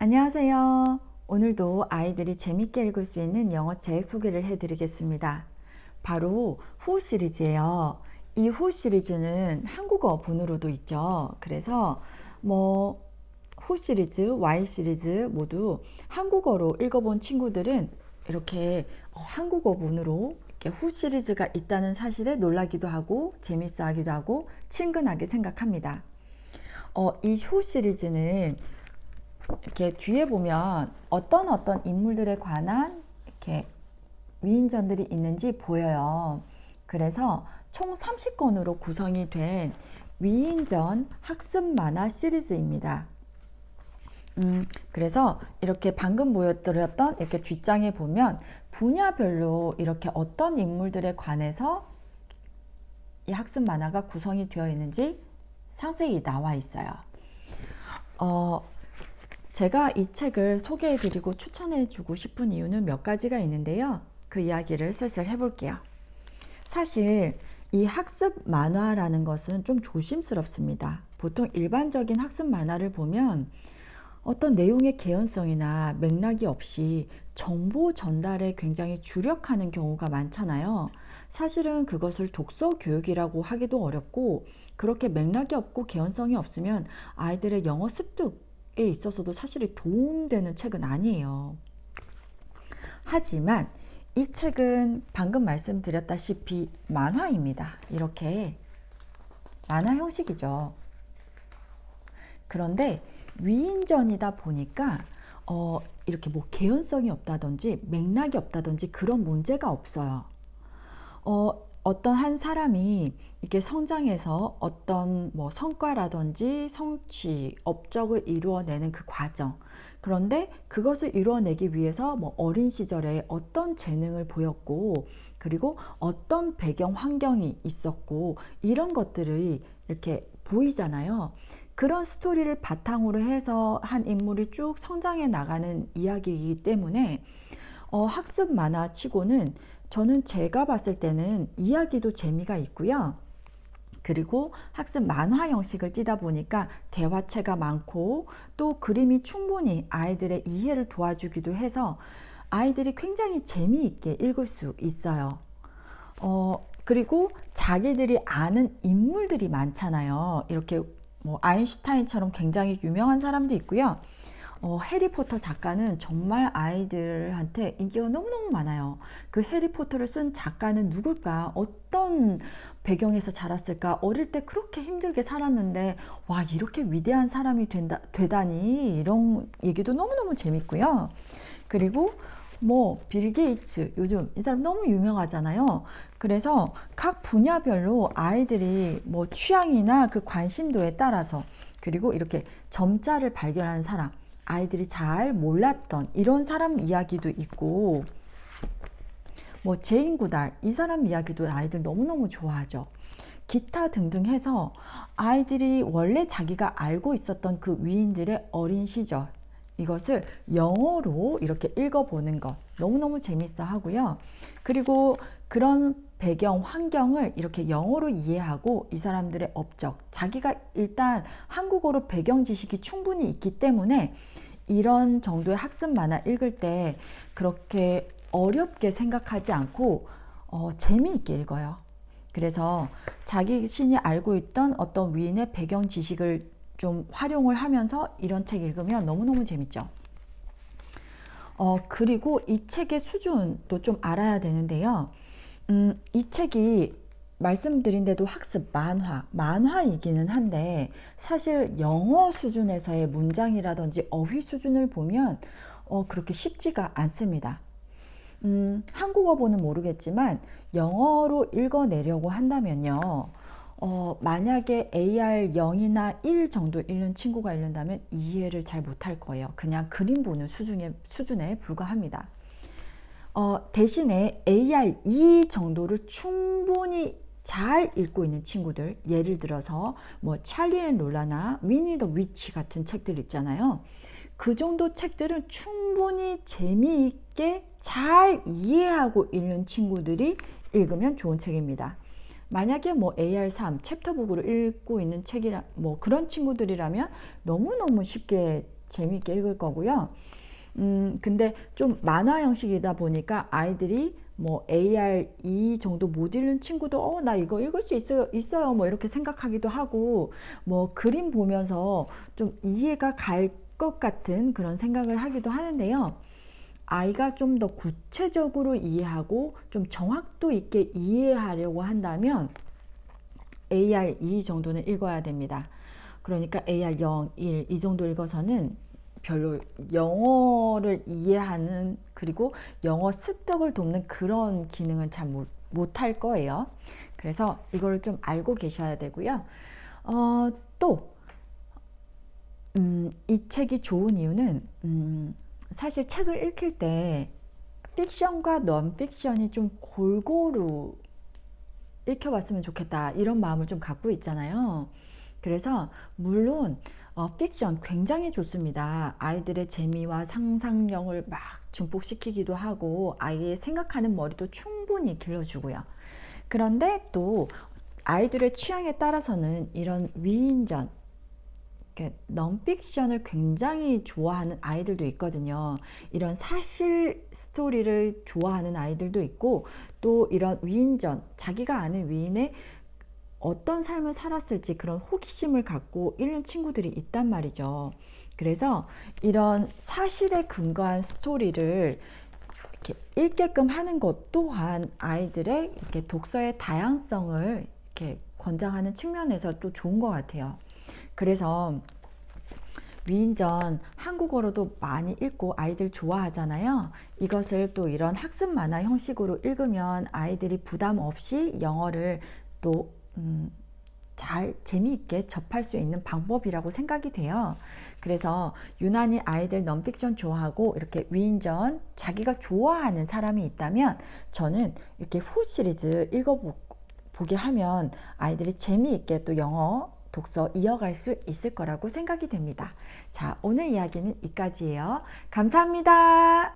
안녕하세요. 오늘도 아이들이 재밌게 읽을 수 있는 영어책 소개를 해드리겠습니다. 바로 후 시리즈예요. 이 후 시리즈는 한국어 본으로도 있죠. 그래서 뭐 후 시리즈, Y 시리즈 모두 한국어로 읽어본 친구들은 이렇게 어, 한국어 본으로 이렇게 후 시리즈가 있다는 사실에 놀라기도 하고 재밌어 하기도 하고 친근하게 생각합니다. 어, 이 후 시리즈는 이렇게 뒤에 보면 어떤 어떤 인물들에 관한 이렇게 위인전들이 있는지 보여요. 그래서 총 30권으로 구성이 된 위인전 학습 만화 시리즈입니다. 음, 그래서 이렇게 방금 보여드렸던 이렇게 뒷장에 보면 분야별로 이렇게 어떤 인물들에 관해서 이 학습 만화가 구성이 되어 있는지 상세히 나와 있어요. 어, 제가 이 책을 소개해드리고 추천해주고 싶은 이유는 몇 가지가 있는데요. 그 이야기를 슬슬 해볼게요. 사실 이 학습 만화라는 것은 좀 조심스럽습니다. 보통 일반적인 학습 만화를 보면 어떤 내용의 개연성이나 맥락이 없이 정보 전달에 굉장히 주력하는 경우가 많잖아요. 사실은 그것을 독서 교육이라고 하기도 어렵고 그렇게 맥락이 없고 개연성이 없으면 아이들의 영어 습득에 있어서도 사실 도움되는 책은 아니에요. 하지만 이 책은 방금 말씀드렸다시피 만화입니다. 이렇게 만화 형식이죠. 그런데 위인전이다 보니까 어, 이렇게 뭐 개연성이 없다든지 맥락이 없다든지 그런 문제가 없어요. 어, 어떤 한 사람이 이렇게 성장해서 어떤 뭐 성과라든지 성취, 업적을 이루어내는 그 과정. 그런데 그것을 이루어내기 위해서 뭐 어린 시절에 어떤 재능을 보였고, 그리고 어떤 배경 환경이 있었고, 이런 것들이 이렇게 보이잖아요. 그런 스토리를 바탕으로 해서 한 인물이 쭉 성장해 나가는 이야기이기 때문에 어, 학습 만화 치고는 저는 제가 봤을 때는 이야기도 재미가 있고요. 그리고 학습 만화 형식을 찌다 보니까 대화체가 많고 또 그림이 충분히 아이들의 이해를 도와주기도 해서 아이들이 굉장히 재미있게 읽을 수 있어요. 어, 그리고 자기들이 아는 인물들이 많잖아요. 이렇게 뭐 아인슈타인처럼 굉장히 유명한 사람도 있고요. 어, 해리포터 작가는 정말 아이들한테 인기가 너무너무 많아요. 그 해리포터를 쓴 작가는 누굴까? 어떤 배경에서 자랐을까? 어릴 때 그렇게 힘들게 살았는데, 와, 이렇게 위대한 사람이 된다, 되다니. 이런 얘기도 너무너무 재밌고요. 그리고 뭐, 빌 게이츠, 요즘 이 사람 너무 유명하잖아요. 그래서 각 분야별로 아이들이 뭐 취향이나 그 관심도에 따라서 그리고 이렇게 점자를 발견하는 사람, 아이들이 잘 몰랐던 이런 사람 이야기도 있고 뭐 제인 구달 이 사람 이야기도 아이들 너무너무 좋아하죠. 기타 등등 해서 아이들이 원래 자기가 알고 있었던 그 위인들의 어린 시절 이것을 영어로 이렇게 읽어보는 것 너무너무 재밌어 하고요. 그리고 그런 배경, 환경을 이렇게 영어로 이해하고 이 사람들의 업적, 자기가 일단 한국어로 배경 지식이 충분히 있기 때문에 이런 정도의 학습 만화 읽을 때 그렇게 어렵게 생각하지 않고 어, 재미있게 읽어요. 그래서 자기 신이 알고 있던 어떤 위인의 배경 지식을 좀 활용을 하면서 이런 책 읽으면 너무너무 재밌죠. 어, 그리고 이 책의 수준도 좀 알아야 되는데요. 음, 이 책이 말씀드린 대로 학습 만화, 만화이기는 한데 사실 영어 수준에서의 문장이라든지 어휘 수준을 보면 어, 그렇게 쉽지가 않습니다. 음, 한국어보는 모르겠지만 영어로 읽어내려고 한다면요. 어, 만약에 AR 0이나 1 정도 읽는 친구가 읽는다면 이해를 잘 못할 거예요. 그냥 그림 보는 수준에, 수준에 불과합니다. 어, 대신에 AR 2 정도를 충분히 잘 읽고 있는 친구들, 예를 들어서 뭐 찰리 앤 롤라나 위니 더 위치 같은 책들 있잖아요. 그 정도 책들은 충분히 재미있게 잘 이해하고 읽는 친구들이 읽으면 좋은 책입니다. 만약에 뭐 AR3 챕터북으로 읽고 있는 책이라 뭐 그런 친구들이라면 너무너무 쉽게 재미있게 읽을 거고요. 음, 근데 좀 만화 형식이다 보니까 아이들이 뭐 AR2 정도 못 읽는 친구도 어, 나 이거 읽을 수 있어요, 있어요. 뭐 이렇게 생각하기도 하고 뭐 그림 보면서 좀 이해가 갈 것 같은 그런 생각을 하기도 하는데요. 아이가 좀 더 구체적으로 이해하고 좀 정확도 있게 이해하려고 한다면 AR2 정도는 읽어야 됩니다. 그러니까 AR 0, 1 이 정도 읽어서는 별로 영어를 이해하는 그리고 영어 습득을 돕는 그런 기능은 잘 못할 거예요. 그래서 이거를 좀 알고 계셔야 되고요. 어, 또, 음, 이 책이 좋은 이유는, 음, 사실 책을 읽힐 때 픽션과 넌픽션이 좀 골고루 읽혀봤으면 좋겠다. 이런 마음을 좀 갖고 있잖아요. 그래서 물론 어, 픽션 굉장히 좋습니다. 아이들의 재미와 상상력을 막 증폭시키기도 하고 아이의 생각하는 머리도 충분히 길러주고요. 그런데 또 아이들의 취향에 따라서는 이런 위인전, 넌픽션을 굉장히 좋아하는 아이들도 있거든요. 이런 사실 스토리를 좋아하는 아이들도 있고 또 이런 위인전, 자기가 아는 위인의 어떤 삶을 살았을지 그런 호기심을 갖고 읽는 친구들이 있단 말이죠. 그래서 이런 사실에 근거한 스토리를 이렇게 읽게끔 하는 것 또한 아이들의 이렇게 독서의 다양성을 이렇게 권장하는 측면에서 또 좋은 것 같아요. 그래서 위인전 한국어로도 많이 읽고 아이들 좋아하잖아요. 이것을 또 이런 학습 만화 형식으로 읽으면 아이들이 부담 없이 영어를 또 음, 잘 재미있게 접할 수 있는 방법이라고 생각이 돼요. 그래서 유난히 아이들 넌픽션 좋아하고 이렇게 위인전 자기가 좋아하는 사람이 있다면 저는 이렇게 후 시리즈 읽어보게 하면 아이들이 재미있게 또 영어 독서 이어갈 수 있을 거라고 생각이 됩니다. 자, 오늘 이야기는 이까지예요. 감사합니다.